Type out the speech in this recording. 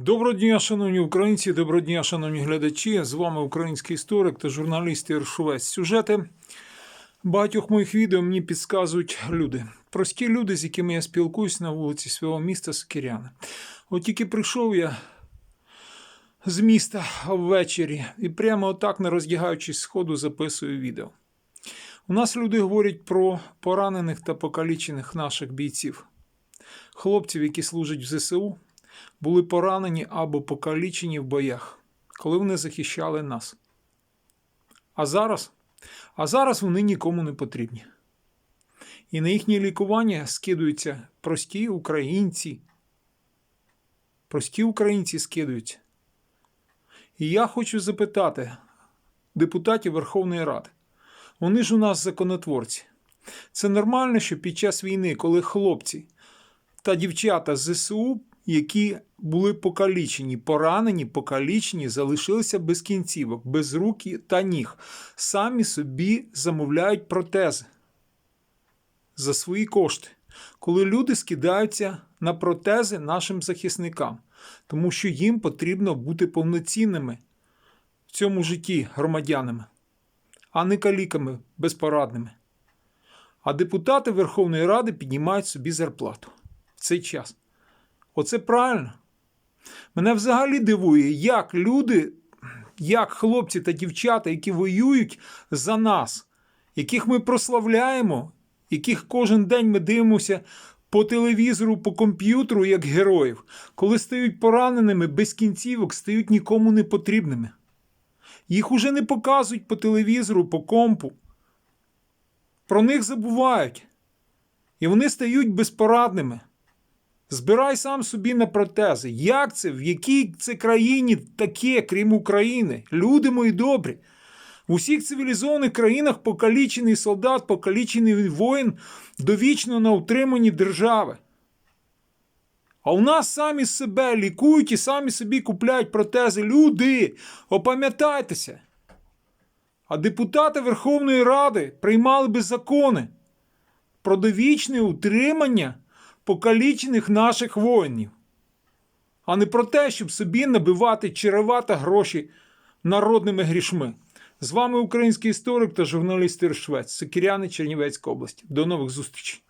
Доброго дня, шановні українці, доброго дня, шановні глядачі. З вами український історик та журналіст Ігор Шувець. Сюжети багатьох моїх відео мені підказують люди. Прості люди, з якими я спілкуюсь на вулиці свого міста Сокиряни. От тільки прийшов я з міста ввечері і прямо отак, не роздягаючись з ходу, записую відео. У нас люди говорять про поранених та покалічених наших бійців, хлопців, які служать в ЗСУ були поранені або покалічені в боях, коли вони захищали нас. А зараз, а зараз вони нікому не потрібні. І на їхнє лікування скидуються прості українці. Прості українці скидуються. І я хочу запитати депутатів Верховної Ради. Вони ж у нас законотворці. Це нормально, що під час війни, коли хлопці та дівчата з ЗСУ, які були покалічені, поранені, покалічені, залишилися без кінцівок, без рук та ніг, самі собі замовляють протези за свої кошти, коли люди скидаються на протези нашим захисникам, тому що їм потрібно бути повноцінними в цьому житті громадянами, а не каліками безпорадними. А депутати Верховної Ради піднімають собі зарплату в цей час. Оце правильно. Мене взагалі дивує, як люди, як хлопці та дівчата, які воюють за нас, яких ми прославляємо, яких кожен день ми дивимося по телевізору, по комп'ютеру, як героїв, коли стають пораненими без кінцівок, стають нікому не потрібними. Їх уже не показують по телевізору, по компу. Про них забувають. І вони стають безпорадними. Збирай сам собі на протези. Як це? В якій це країні таке, крім України? Люди мої добрі. В усіх цивілізованих країнах покалічений солдат, покалічений воїн довічно на утриманні держави. А у нас самі себе лікують і самі собі купляють протези. Люди, опам'ятайтеся. А депутати Верховної Ради приймали би закони про довічне утримання покалічених наших воїнів, а не про те, щоб собі набивати черевата гроші народними грішми. З вами український історик та журналіст Ір Швець, Сокиряни Чернівецька область. До нових зустрічей.